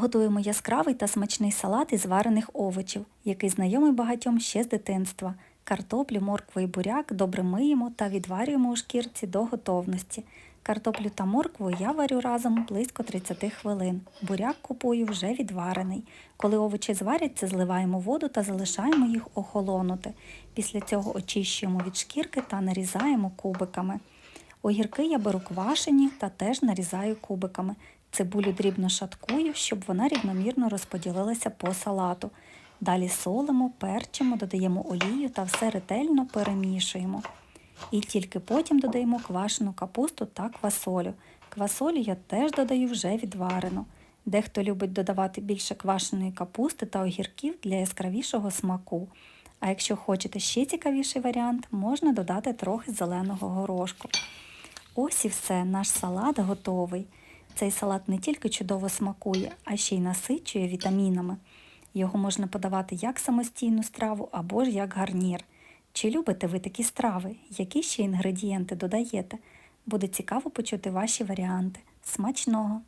Готуємо яскравий та смачний салат із варених овочів, який знайомий багатьом ще з дитинства. Картоплю, моркву і буряк добре миємо та відварюємо у шкірці до готовності. Картоплю та моркву я варю разом близько 30 хвилин. Буряк купую вже відварений. Коли овочі зваряться, зливаємо воду та залишаємо їх охолонути. Після цього очищуємо від шкірки та нарізаємо кубиками. Огірки я беру квашені та теж нарізаю кубиками. Цибулю дрібно шаткую, щоб вона рівномірно розподілилася по салату. Далі солимо, перчимо, додаємо олію та все ретельно перемішуємо. І тільки потім додаємо квашену капусту та квасолю. Квасолю я теж додаю вже відварену. Дехто любить додавати більше квашеної капусти та огірків для яскравішого смаку. А якщо хочете ще цікавіший варіант, можна додати трохи зеленого горошку. Ось і все, наш салат готовий. Цей салат не тільки чудово смакує, а ще й насичує вітамінами. Його можна подавати як самостійну страву або ж як гарнір. Чи любите ви такі страви? Які ще інгредієнти додаєте? Буде цікаво почути ваші варіанти. Смачного!